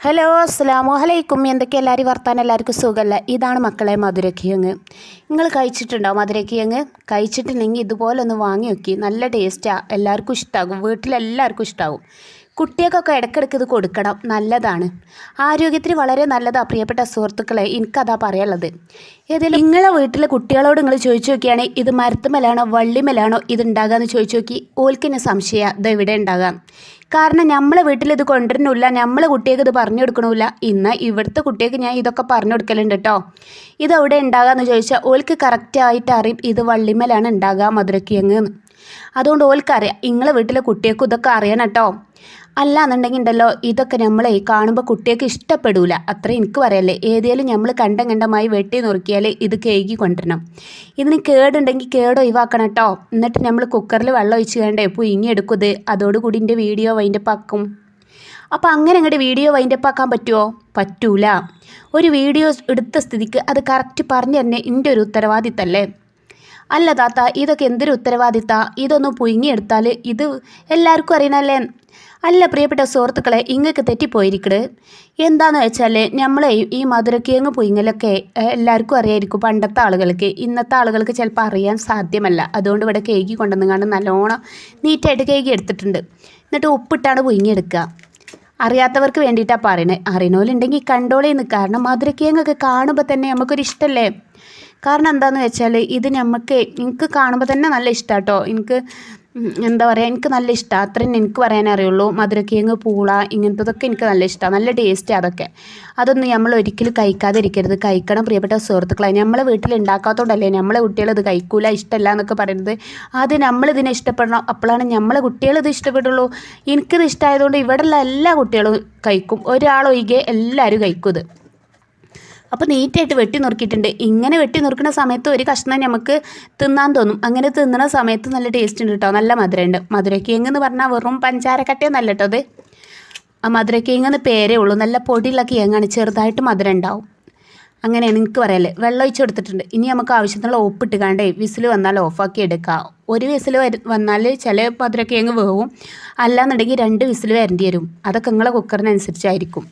Hello അസ്സാം വലൈക്കും എന്തൊക്കെ എല്ലാവരും വർത്താനം? എല്ലാവർക്കും സുഖമല്ല ഇതാണ് മക്കളെ മധുരക്കിഴങ്ങ് നിങ്ങൾ കഴിച്ചിട്ടുണ്ടോ മധുരക്കിഴങ്ങ് കഴിച്ചിട്ടില്ലെങ്കിൽ ഇതുപോലെ ഒന്ന് വാങ്ങി നോക്കി. നല്ല ടേസ്റ്റാണ് എല്ലാവർക്കും ഇഷ്ടമാകും വീട്ടിലെല്ലാവർക്കും ഇഷ്ടമാകും കുട്ടികൾക്കൊക്കെ ഇടയ്ക്കിടയ്ക്ക് ഇത് കൊടുക്കണം. നല്ലതാണ്. ആരോഗ്യത്തിന് വളരെ നല്ലതാണ് പ്രിയപ്പെട്ട സുഹൃത്തുക്കളെ എനിക്കതാ പറയാനുള്ളത്. ഏതെങ്കിലും നിങ്ങളെ വീട്ടിലെ കുട്ടികളോട് നിങ്ങൾ ചോദിച്ചു നോക്കിയാണെങ്കിൽ ഇത് മരത്തുമലാണോ വള്ളിമലാണോ ഇത് ഉണ്ടാകുക ചോദിച്ചു നോക്കി. ഓൽക്കിന് സംശയം? ഇത് എവിടെ ഉണ്ടാകാം. കാരണം നമ്മളെ വീട്ടിൽ ഇത് കൊണ്ടുവരുന്നില്ല നമ്മളെ കുട്ടികൾക്ക് ഇത് പറഞ്ഞു കൊടുക്കണില്ല. ഇന്ന് ഇവിടുത്തെ കുട്ടികൾക്ക് ഞാൻ ഇതൊക്കെ പറഞ്ഞു കൊടുക്കലുണ്ട് കേട്ടോ ഇത് ഉണ്ടാകാമെന്ന് ചോദിച്ചാൽ ഓൾക്ക് കറക്റ്റായിട്ട് അറിയും ഇത് വള്ളിമലാണ് ഉണ്ടാകുക മധുരക്കിഴങ്ങ് എന്ന്. അതുകൊണ്ട് ഓൽക്കറിയാം നിങ്ങളെ വീട്ടിലെ കുട്ടികൾക്കും ഇതൊക്കെ അറിയണം കേട്ടോ അല്ല എന്നുണ്ടെങ്കിൽ ഉണ്ടല്ലോ ഇതൊക്കെ നമ്മളെ കാണുമ്പോൾ കുട്ടികൾക്ക് ഇഷ്ടപ്പെടൂല. അത്ര എനിക്ക് പറയല്ലേ ഏതേലും നമ്മൾ കണ്ടം കണ്ടമായി വെട്ടി നുറുക്കിയാൽ ഇത് കേകി കൊണ്ടുവരണം. ഇതിന് കേടുണ്ടെങ്കിൽ കേട് ഒഴിവാക്കണം കേട്ടോ എന്നിട്ട് നമ്മൾ കുക്കറിൽ വെള്ളം ഒഴിച്ച് കഴിഞ്ഞേ പോയി ഇങ്ങി എടുക്കുന്നത് അതോടുകൂടി എന്റെ വീഡിയോ അതിന്റെ ആക്കും. അപ്പോൾ അങ്ങനെ അങ്ങോട്ട് വീഡിയോ വൈൻഡപ്പ് ആക്കാൻ പറ്റുമോ പറ്റൂല. ഒരു വീഡിയോ എടുത്ത സ്ഥിതിക്ക് അത് കറക്റ്റ് പറഞ്ഞു തന്നെ എന്റെ ഒരു ഉത്തരവാദിത്തല്ലേ? അല്ല താത്ത ഇതൊക്കെ എന്തൊരു ഉത്തരവാദിത്ത? ഇതൊന്ന് പുഴുങ്ങിയെടുത്താൽ ഇത് എല്ലാവർക്കും അറിയണല്ലേ? അല്ല പ്രിയപ്പെട്ട സുഹൃത്തുക്കളെ ഇങ്ങക്ക് തെറ്റിപ്പോയിരിക്കട് എന്താണെന്ന് വെച്ചാൽ നമ്മളെ ഈ മധുരക്കിഴങ്ങ് പുയിങ്ങലൊക്കെ എല്ലാവർക്കും അറിയായിരിക്കും പണ്ടത്തെ ആളുകൾക്ക്. ഇന്നത്തെ ആളുകൾക്ക് ചിലപ്പോൾ അറിയാൻ സാധ്യമല്ല. അതുകൊണ്ട് ഇവിടെ കേക്ക് കൊണ്ടുവന്നുകൊണ്ട് നല്ലോണം നീറ്റായിട്ട് കേക്ക് എടുത്തിട്ടുണ്ട്. എന്നിട്ട് ഉപ്പിട്ടാണ് പുയിങ്ങിയെടുക്കുക അറിയാത്തവർക്ക് വേണ്ടിയിട്ടാണ് പറയണത് അറിയണോലുണ്ടെങ്കിൽ കണ്ടോളേന്ന്. കാരണം മധുരക്കിഴങ്ങൊക്കെ കാണുമ്പോൾ തന്നെ നമുക്കൊരു ഇഷ്ടമല്ലേ കാരണം എന്താണെന്ന് വെച്ചാൽ ഇത് നമുക്ക് എനിക്ക് കാണുമ്പോൾ തന്നെ നല്ല ഇഷ്ടമാണ് കേട്ടോ എനിക്ക് എന്താ പറയുക എനിക്ക് നല്ല ഇഷ്ടമാണ് അത്രയും എനിക്ക് പറയാനേ അറിയുള്ളൂ. മധുരക്കിഴങ്ങ് പൂള ഇങ്ങനത്തതൊക്കെ എനിക്ക് നല്ല ഇഷ്ടമാണ് നല്ല ടേസ്റ്റ് അതൊക്കെ. അതൊന്നും നമ്മൾ ഒരിക്കലും കഴിക്കാതിരിക്കരുത്. കഴിക്കണം പ്രിയപ്പെട്ട സുഹൃത്തുക്കളെ. നമ്മളെ വീട്ടിൽ ഉണ്ടാക്കാത്തതുകൊണ്ടല്ലേ നമ്മളെ കുട്ടികൾ ഇത് കഴിക്കൂല ഇഷ്ടമല്ല എന്നൊക്കെ പറയുന്നത് അത് നമ്മളിതിനെ ഇഷ്ടപ്പെടണം. അപ്പോഴാണ് നമ്മളെ കുട്ടികൾ ഇത് എനിക്കിത് ഇഷ്ടമായതുകൊണ്ട് ഇവിടെയുള്ള എല്ലാ കുട്ടികളും കഴിക്കും. ഒരാളൊഴികെ എല്ലാവരും കഴിക്കും ഇത്. അപ്പോൾ നീറ്റായിട്ട് വെട്ടി നുറുക്കിയിട്ടുണ്ട്. ഇങ്ങനെ വെട്ടി നുറുക്കുന്ന സമയത്ത് ഒരു കഷ്ണം നമുക്ക് തിന്നാൻ തോന്നും. അങ്ങനെ തിന്നുന്ന സമയത്ത് നല്ല ടേസ്റ്റ് ഉണ്ട് കേട്ടോ നല്ല മധുരമുണ്ട്. മധുരക്കിഴങ്ങ് എന്ന് പറഞ്ഞാൽ വെറും പഞ്ചാരക്കട്ടയൊന്നല്ല കേട്ടോ അത്. ആ മധുരക്കിഴങ്ങ് എന്ന് പേരേ ഉള്ളൂ. നല്ല പൊടിയുള്ള കിഴങ്ങാണ് ചെറുതായിട്ട് മധുരം ഉണ്ടാവും. അങ്ങനെയാണ് എനിക്ക് പറയാല്ലേ വെള്ളം ഒഴിച്ച് കൊടുത്തിട്ടുണ്ട്. ഇനി നമുക്ക് ആവശ്യത്തിനുള്ള ഉപ്പിട്ട് ഇട്ടുകാണ്ടേ വിസിൽ വന്നാൽ ഓഫാക്കി എടുക്കാം. ഒരു വിസിൽ വന്നാൽ ചില മധുരക്കിഴങ്ങ് വേവും. അല്ലാന്നുണ്ടെങ്കിൽ രണ്ട് വിസിൽ വരേണ്ടി വരും. അതൊക്കെ നിങ്ങളെ കുക്കറിനനുസരിച്ചായിരിക്കും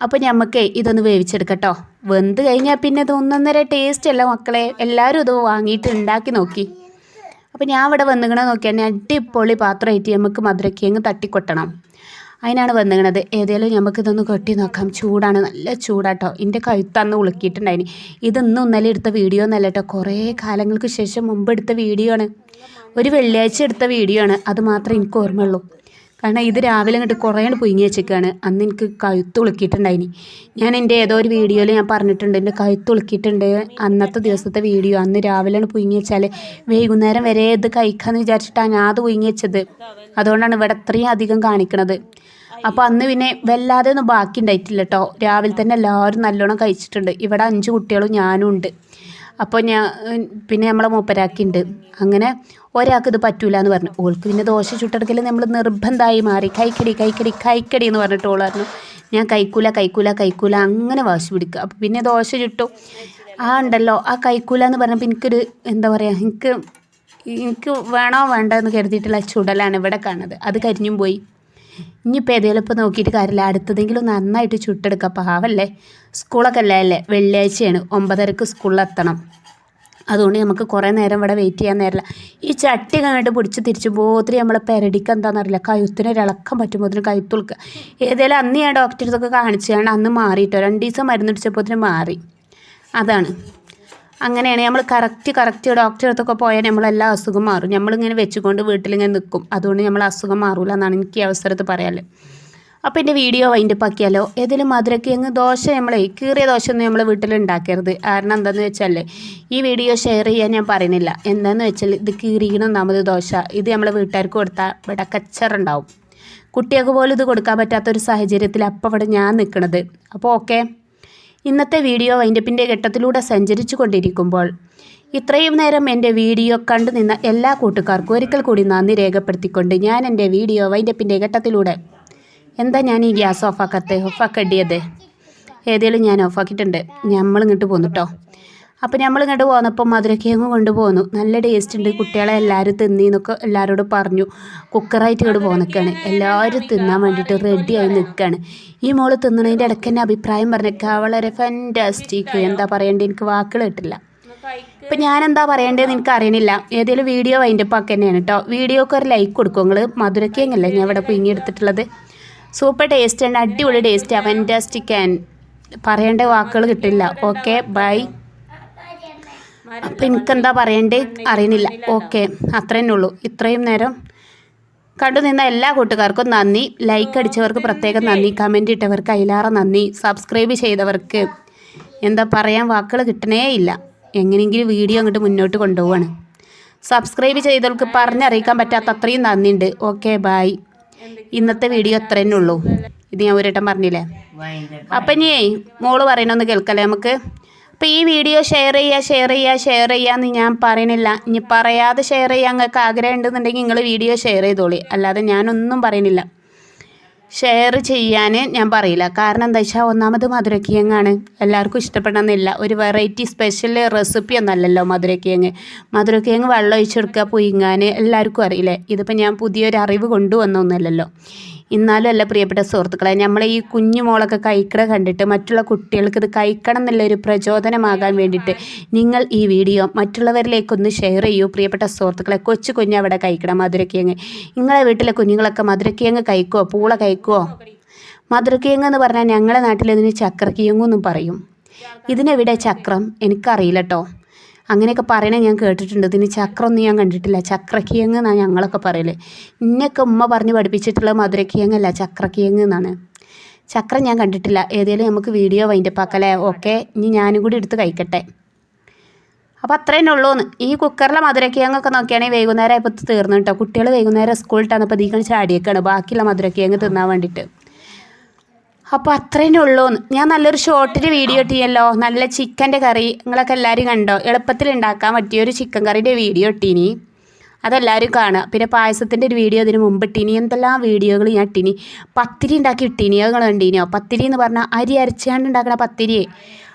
അപ്പോൾ നമുക്ക് ഇതൊന്ന് വേവിച്ചെടുക്കട്ടോ. വെന്ത് കഴിഞ്ഞാൽ പിന്നെ ഇത് ഒന്നൊന്നര ടേസ്റ്റ് അല്ല മക്കളെ. എല്ലാവരും ഇത് വാങ്ങിയിട്ട് ഉണ്ടാക്കി നോക്കി. അപ്പോൾ ഞാൻ ഇവിടെ വന്നുകണ നോക്കിയാൽ അടിപൊളി പാത്രമായിട്ട് നമുക്ക് മധുരക്കിഴങ്ങ് തട്ടിക്കൊട്ടണം. അതിനാണ് വന്നുകണത് ഏതായാലും നമുക്ക് ഇതൊന്ന് കൊട്ടി നോക്കാം. ചൂടാണ്. നല്ല ചൂടാട്ടോ. എന്റെ കഴുത്തന്ന് ഉളുക്കിയിട്ടുണ്ടായിന്. ഇതൊന്നും ഇന്നലെ എടുത്ത വീഡിയോ ഒന്നല്ല കേട്ടോ കുറേ കാലങ്ങൾക്ക് ശേഷം മുമ്പ് എടുത്ത വീഡിയോ ആണ്. ഒരു വെള്ളിയാഴ്ച എടുത്ത വീഡിയോ ആണ്. അത് മാത്രമേ എനിക്ക് ഓർമ്മയുള്ളൂ. കാരണം ഇത് രാവിലെ അങ്ങോട്ട് കുറേ പുഴുങ്ങി വെച്ചേക്കാണ്. അന്ന് എനിക്ക് കഴുത്ത് ഉളുക്കിയിട്ടുണ്ടായിനി. ഞാൻ എന്റെ ഏതോ ഒരു വീഡിയോയിൽ ഞാൻ പറഞ്ഞിട്ടുണ്ട് എന്റെ കഴുത്ത് ഉളുക്കിയിട്ടുണ്ട് അന്നത്തെ ദിവസത്തെ വീഡിയോ. അന്ന് രാവിലെ പുഴുങ്ങി വെച്ചാൽ വൈകുന്നേരം വരെ ഇത് കഴിക്കാമെന്ന് വിചാരിച്ചിട്ടാണ് ഞാൻ അത് പുഴുങ്ങി വെച്ചത്. അതുകൊണ്ടാണ് ഇവിടെ അത്രയും അധികം കാണിക്കണത്. അപ്പോൾ അന്ന് പിന്നെ വല്ലാതെ ഒന്നും ബാക്കി ഉണ്ടായിട്ടില്ല കേട്ടോ. രാവിലെ തന്നെ എല്ലാവരും നല്ലോണം കഴിച്ചിട്ടുണ്ട്. ഇവിടെ അഞ്ച് കുട്ടികളും ഞാനും ഉണ്ട്. അപ്പോൾ ഞാൻ പിന്നെ നമ്മളെ മൂപ്പരാക്കിണ്ട്. അങ്ങനെ ഒരാൾക്ക് ഇത് പറ്റൂല എന്ന് പറഞ്ഞു. ഓൾക്ക് പിന്നെ ദോശ ചുട്ടെടുക്കൽ നമ്മൾ നിർബന്ധമായി മാറി. കൈക്കടി കൈക്കടി കൈക്കടി എന്ന് പറഞ്ഞിട്ട് ഓൾ പറഞ്ഞു. ഞാൻ കൈക്കൂല കൈക്കൂല കൈക്കൂല അങ്ങനെ വാശി പിടിക്കുക അപ്പോൾ പിന്നെ ദോശ ചുട്ടു. ആ ഉണ്ടല്ലോ ആ കൈക്കൂല എന്ന് പറഞ്ഞപ്പോൾ എനിക്കൊരു എന്താ പറയുക എനിക്ക് എനിക്ക് വേണോ വേണ്ട എന്ന് കരുതിയിട്ടുള്ള ചുടലാണ് ഇവിടെ കാണുന്നത്. അത് കരിഞ്ഞും പോയി. ഇനിയിപ്പോൾ ഏതെങ്കിലും ഇപ്പോൾ നോക്കിയിട്ട് കാര്യമില്ല. അടുത്തതെങ്കിലും നന്നായിട്ട് ചുട്ടെടുക്കുക പാവല്ലേ? സ്കൂളൊക്കെ അല്ലേ? അല്ലേ? വെള്ളിയാഴ്ചയാണ്. ഒമ്പതരക്ക് സ്കൂളിലെത്തണം അതുകൊണ്ട് നമുക്ക് കുറേ നേരം ഇവിടെ വെയിറ്റ് ചെയ്യാൻ നേരമില്ല. ഈ ചട്ടി കണ്ടിട്ട് പിടിച്ച് തിരിച്ച് പോത്തിരി നമ്മളെ പെരടിക്ക് എന്താണെന്നറിയില്ല. കഴുത്തിന് ഒരു ഇളക്കം പറ്റുമ്പോഴത്തിന് കഴുത്തുളുക്കുക ഏതായാലും അന്ന് ഞാൻ ഡോക്ടറെ അടുത്തൊക്കെ കാണിച്ചാണ് അന്ന് മാറിയിട്ടോ. രണ്ട് ദിവസം മരുന്നടിച്ചപ്പോഴത്തിന് മാറി. അതാണ്. അങ്ങനെയാണ് നമ്മൾ കറക്റ്റ് കറക്റ്റ് ഡോക്ടറെ അടുത്തൊക്കെ പോയാൽ നമ്മളെല്ലാ അസുഖം മാറും. നമ്മളിങ്ങനെ വെച്ചുകൊണ്ട് വീട്ടിലിങ്ങനെ നിൽക്കും. അതുകൊണ്ട് നമ്മൾ അസുഖം മാറൂല എന്നാണ് എനിക്ക് ഈ അവസരത്ത് പറയാൻ അപ്പോൾ എന്റെ വീഡിയോ വൈൻഡപ്പ് ആക്കിയാലോ? ഏതെങ്കിലും മധുരക്കിഴങ്ങ് ദോശ നമ്മളെ കീറിയ ദോശ ഒന്നും നമ്മൾ വീട്ടിൽ ഉണ്ടാക്കരുത് കാരണം എന്താണെന്ന് വെച്ചാൽ ഈ വീഡിയോ ഷെയർ ചെയ്യാൻ ഞാൻ പറയുന്നില്ല. എന്താണെന്ന് വെച്ചാൽ ഇത് കീറിയണം ഒന്നാമത് ദോശ. ഇത് നമ്മൾ വീട്ടുകാർക്ക് കൊടുത്താൽ ഇവിടെ കച്ചറുണ്ടാവും. കുട്ടികൾക്ക് പോലും ഇത് കൊടുക്കാൻ പറ്റാത്തൊരു സാഹചര്യത്തിൽ അപ്പോൾ ഇവിടെ ഞാൻ നിൽക്കണത്. അപ്പോൾ ഓക്കെ ഇന്നത്തെ വീഡിയോ വൈൻഡപ്പിന്റെ ഘട്ടത്തിലൂടെ സഞ്ചരിച്ചു കൊണ്ടിരിക്കുമ്പോൾ ഇത്രയും നേരം എന്റെ വീഡിയോ കണ്ടു നിന്ന എല്ലാ കൂട്ടുകാർക്കും ഒരിക്കൽ കൂടി നന്ദി രേഖപ്പെടുത്തിക്കൊണ്ട് ഞാൻ എന്റെ വീഡിയോ വൈൻഡപ്പിന്റെ ഘട്ടത്തിലൂടെ എന്താ ഞാൻ ഈ ഗ്യാസ് ഓഫാക്കാത്തത് ഓഫാക്കടിയത് ഏതേലും ഞാൻ ഓഫാക്കിയിട്ടുണ്ട്. നമ്മൾ പോന്നിട്ടോ അപ്പോൾ നമ്മൾ ഇങ്ങോട്ട് പോന്നപ്പോൾ മധുരക്കിഴങ്ങ് കൊണ്ടുപോന്നു. നല്ല ടേസ്റ്റ് ഉണ്ട്. കുട്ടികളെ എല്ലാവരും തിന്നിന്നൊക്കെ എല്ലാവരോടും പറഞ്ഞു. കുക്കറായിട്ട് ഇങ്ങോട്ട് പോന്നിക്കാണ് എല്ലാവരും തിന്നാൻ വേണ്ടിയിട്ട് റെഡിയായി നിൽക്കുകയാണ് ഈ മോൾ തിന്നണതിന്റെ ഇടയ്ക്ക് തന്നെ അഭിപ്രായം പറഞ്ഞേക്കുക വളരെ ഫാന്റാസ്റ്റിക് എന്താ പറയേണ്ടത് എനിക്ക് വാക്കുകൾ കിട്ടില്ല. ഇപ്പം ഞാൻ എന്താ പറയേണ്ടതെന്ന് എനിക്ക് അറിയണില്ല. ഏതെങ്കിലും വീഡിയോ വൈൻഡപ്പ് ആക്കി തന്നെയാണ് കേട്ടോ വീഡിയോക്ക് ഒരു ലൈക്ക് കൊടുക്കും. നിങ്ങൾ മധുരക്കിഴങ്ങല്ലേ ഞാൻ ഇവിടെ പിങ്ങി എടുത്തിട്ടുള്ളത്. സൂപ്പർ ടേസ്റ്റ് ആണ്. അടിപൊളി ടേസ്റ്റ് ഫാന്റാസ്റ്റിക് ആൻഡ് പറയേണ്ട വാക്കുകൾ കിട്ടില്ല. ഓക്കെ ബൈ അപ്പം എനിക്കെന്താ പറയേണ്ടത് അറിയുന്നില്ല ഓക്കെ അത്രയേ ഉള്ളൂ. ഇത്രയും നേരം കണ്ടു നിന്ന എല്ലാ കൂട്ടുകാർക്കും നന്ദി. ലൈക്ക് അടിച്ചവർക്ക് പ്രത്യേകം നന്ദി. കമന്റ് ഇട്ടവർക്ക് അയിലാറ നന്ദി. സബ്സ്ക്രൈബ് ചെയ്തവർക്ക് എന്താ പറയാൻ വാക്കുകൾ കിട്ടണേ ഇല്ല. എങ്ങനെയെങ്കിലും വീഡിയോ അങ്ങോട്ട് മുന്നോട്ട് കൊണ്ടുപോവാണ്. സബ്സ്ക്രൈബ് ചെയ്തവർക്ക് പറഞ്ഞറിയിക്കാൻ പറ്റാത്ത അത്രയും നന്ദിയുണ്ട്. ഓക്കെ ബായ് ഇന്നത്തെ വീഡിയോ അത്ര തന്നെ ഉള്ളൂ. ഇത് ഞാൻ ഒരേട്ടം പറഞ്ഞില്ലേ? അപ്പം ഇനിയേ മോൾ പറയണമെന്ന് കേൾക്കല്ലേ നമുക്ക്? അപ്പോൾ ഈ വീഡിയോ ഷെയർ ചെയ്യുക ഷെയർ ചെയ്യുക ഷെയർ ചെയ്യാന്ന് ഞാൻ പറയണില്ല ഇനി പറയാതെ ഷെയർ ചെയ്യാൻ നിങ്ങൾക്ക് ആഗ്രഹം ഉണ്ടെന്നുണ്ടെങ്കിൽ നിങ്ങൾ വീഡിയോ ഷെയർ ചെയ്തോളി. അല്ലാതെ ഞാനൊന്നും പറയണില്ല ഷെയർ ചെയ്യാൻ ഞാൻ പറയില്ല. കാരണം എന്താ വെച്ചാൽ ഒന്നാമത് മധുരക്കിഴങ്ങാണ് എല്ലാവർക്കും ഇഷ്ടപ്പെടണമെന്നില്ല. ഒരു വെറൈറ്റി സ്പെഷ്യൽ റെസിപ്പി ഒന്നല്ലല്ലോ മധുരക്കിഴങ്ങ്. മധുരക്കിഴങ്ങ് വെള്ളം ഒഴിച്ചെടുക്കുക പുയിങ്ങാൻ എല്ലാവർക്കും അറിയില്ലേ? ഇതിപ്പോൾ ഞാൻ പുതിയൊരു അറിവ് കൊണ്ടുവന്നൊന്നുമല്ലല്ലോ. എന്നാലും അല്ല പ്രിയപ്പെട്ട സുഹൃത്തുക്കളെ നമ്മൾ ഈ കുഞ്ഞു മോളൊക്കെ കഴിക്കണ കണ്ടിട്ട് മറ്റുള്ള കുട്ടികൾക്ക് ഇത് കഴിക്കണം എന്നുള്ളൊരു പ്രചോദനമാകാൻ വേണ്ടിയിട്ട് നിങ്ങൾ ഈ വീഡിയോ മറ്റുള്ളവരിലേക്കൊന്ന് ഷെയർ ചെയ്യൂ. പ്രിയപ്പെട്ട സുഹൃത്തുക്കളെ കൊച്ചു കുഞ്ഞ് അവിടെ കഴിക്കണം മധുരക്കിഴങ്ങ്. നിങ്ങളെ വീട്ടിലെ കുഞ്ഞുങ്ങളൊക്കെ മധുരക്കിഴങ്ങ് കഴിക്കുമോ പൂള കഴിക്കുമോ മധുരക്കിഴങ്ങ് എന്ന് പറഞ്ഞാൽ ഞങ്ങളുടെ നാട്ടിൽ ഇതിന് ചക്രക്കിഴങ്ങെന്നും പറയും. ഇതിനെവിടെ ചക്രം? എനിക്കറിയില്ല കേട്ടോ അങ്ങനെയൊക്കെ പറയണേ ഞാൻ കേട്ടിട്ടുണ്ട്. ഇതിന് ചക്രമൊന്നും ഞാൻ കണ്ടിട്ടില്ല. ചക്രക്കിഴങ്ങ് എന്നാണ് ഞങ്ങളൊക്കെ പറയൽ. ഇന്നൊക്കെ ഉമ്മ പറഞ്ഞ് പഠിപ്പിച്ചിട്ടുള്ള മധുരക്കിയങ്ങല്ല ചക്രക്കിഴങ്ങ് എന്നാണ്. ചക്രം ഞാൻ കണ്ടിട്ടില്ല. ഏതെങ്കിലും നമുക്ക് വീഡിയോ വൈന്റെ പാക്കല്ലേ ഓക്കെ ഇനി ഞാനും കൂടി എടുത്ത് കഴിക്കട്ടെ. അപ്പോൾ അത്രേ തന്നെ ഉള്ളൂന്ന്. ഈ കുക്കറിലെ മധുരക്കിഴങ്ങൊക്കെ നോക്കിയാണെങ്കിൽ വൈകുന്നേരം ഇപ്പോൾ തീർന്നു കേട്ടോ കുട്ടികൾ വൈകുന്നേരം സ്കൂളിട്ടാണ് ഇതിക്കാൻ ചാടിയേക്കാണ്. ബാക്കിയുള്ള മധുരക്കിഴങ്ങ് തിന്നാൻ വേണ്ടിയിട്ട് അപ്പോൾ അത്രേനേ ഉള്ളൂ ഞാൻ നല്ലൊരു ഷോർട്ടിൽ വീഡിയോ ഇട്ടിയല്ലോ നല്ല ചിക്കന്റെ കറി. നിങ്ങളൊക്കെ എല്ലാവരും കണ്ടോ? എളുപ്പത്തിൽ ഉണ്ടാക്കാൻ പറ്റിയ ഒരു ചിക്കൻ കറിയുടെ വീഡിയോ ഇട്ടീനി. അതെല്ലാവരും കാണുക. പിന്നെ പായസത്തിന്റെ ഒരു വീഡിയോ അതിന് മുമ്പ് ഇട്ടീനി. എന്തെല്ലാം വീഡിയോകൾ ഞാൻ ഇട്ടീനി. പത്തിരി ഉണ്ടാക്കി ഇട്ടീനി. അത് നിങ്ങൾ കണ്ടീനിയോ പത്തിരി എന്ന് പറഞ്ഞാൽ അരി അരച്ചാണ്ട് ഉണ്ടാക്കണ പത്തിരി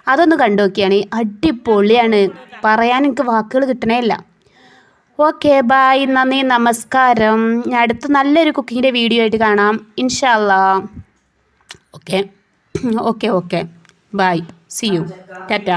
അതൊന്ന് കണ്ടു നോക്കിയാണ്. അടിപൊളിയാണ്. പറയാൻ എനിക്ക് വാക്കുകൾ കിട്ടണേ ഇല്ല. ഓക്കെ ബായ് നന്ദി നമസ്കാരം. ഞാൻ അടുത്ത നല്ലൊരു കുക്കിങ്ങിന്റെ വീഡിയോ ആയിട്ട് കാണാം. ഇൻഷാല്ലാ okay okay okay bye see you tata